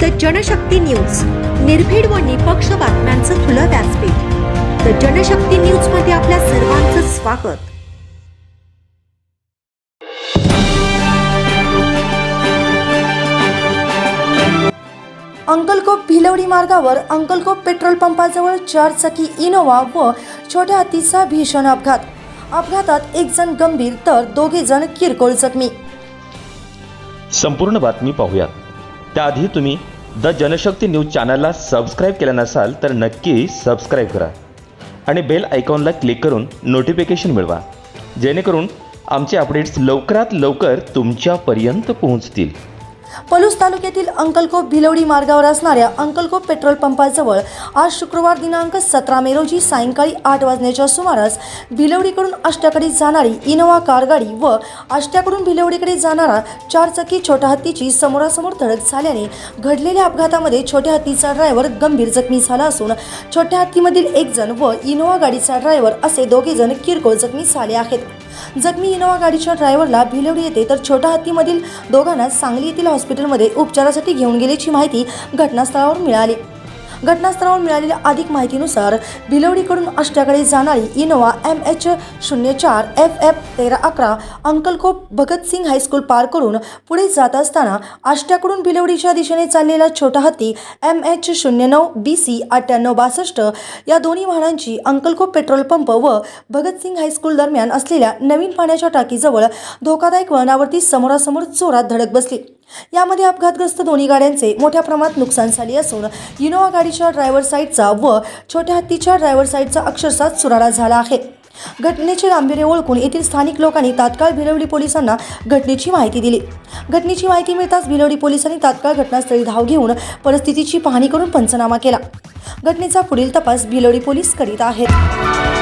The Janshakti news. निर्भीड व निपक्ष बातम्यांचं खुलं व्यासपीठ. द जनशक्ती न्यूजमध्ये आपल्या सर्वांचं स्वागत. अंकलकोप भिलवडी मार्गावर अंकलकोप पेट्रोल पंपाजवळ चार चाकी इनोवा व छोट्या हत्तीचा भीषण अपघात. अपघातात एक जण गंभीर तर दोघे जण किरकोळ जखमी. संपूर्ण बातमी पाहूयात. त्याआधी तुम्ही द जनशक्ती न्यूज चॅनलला सबस्क्राईब केलं नसाल तर नक्की सबस्क्राईब करा. आणि बेल आयकॉनला क्लिक करून नोटिफिकेशन मिळवा. जेणेकरून आमचे अपडेट्स लवकरात लवकर तुमच्यापर्यंत पोहोचतील. पलूस तालुक्यातील अंकलकोप भिलवडी मार्गावर असणाऱ्या अंकलकोप पेट्रोल पंपाजवळ आज शुक्रवार दिनांक सतरा मे रोजी सायंकाळी आठ वाजण्याच्या सुमारास भिलवडीकडून आष्ट्याकडे जाणारी इनोवा कार गाडी व आष्ट्याकडून भिलवडीकडे जाणारा चारचाकी छोट्या हत्तीची समोरासमोर धडक झाल्याने घडलेल्या अपघातामध्ये छोट्या हत्तीचा ड्रायव्हर गंभीर जखमी झाला असून छोट्या हत्तीमधील एक जण व इनोवा गाडीचा ड्रायव्हर असे दोघे जण किरकोळ जखमी झाले आहेत. जखमी इनोवा गाडीच्या ड्रायव्हरला भिलवडी येते तर छोट्या हत्तीमधील दोघांना सांगली येथील हॉस्पिटलमध्ये उपचारासाठी घेऊन गेल्याची माहिती घटनास्थळावर मिळाली. घटनास्थळावर मिळालेल्या अधिक माहितीनुसार भिलवडीकडून आष्ट्याकडे जाणारी इनोवा एम एच शून्य चार एफ एफ तेरा अकरा अंकलकोप भगतसिंग हायस्कूल पार करून पुढे जात असताना आष्ट्याकडून भिलवडीच्या दिशेने चाललेला छोटा हत्ती एम एच शून्य नऊ बी सी अठ्ठ्याण्णव बासष्ट या दोन्ही वाहनांची अंकलकोप पेट्रोल पंप व भगतसिंग हायस्कूल दरम्यान असलेल्या नवीन पाण्याच्या टाकीजवळ धोकादायक वळणावरती समोरासमोर जोरात धडक बसली. यामध्ये अपघातग्रस्त दोन्ही गाड्यांचे मोठ्या प्रमाणात नुकसान झाले असून इनोवा गाडीच्या ड्रायव्हर साईडचा व छोट्या हत्तीच्या ड्रायव्हर साईडचा अक्षरशः चुराडा झाला आहे. घटनेचे गांभीर्य ओळखून येथील स्थानिक लोकांनी तात्काळ भिलवडी पोलिसांना घटनेची माहिती दिली. घटनेची माहिती मिळताच भिलवडी पोलिसांनी तात्काळ घटनास्थळी धाव घेऊन परिस्थितीची पाहणी करून पंचनामा केला. घटनेचा पुढील तपास भिलवडी पोलीस करीत आहेत.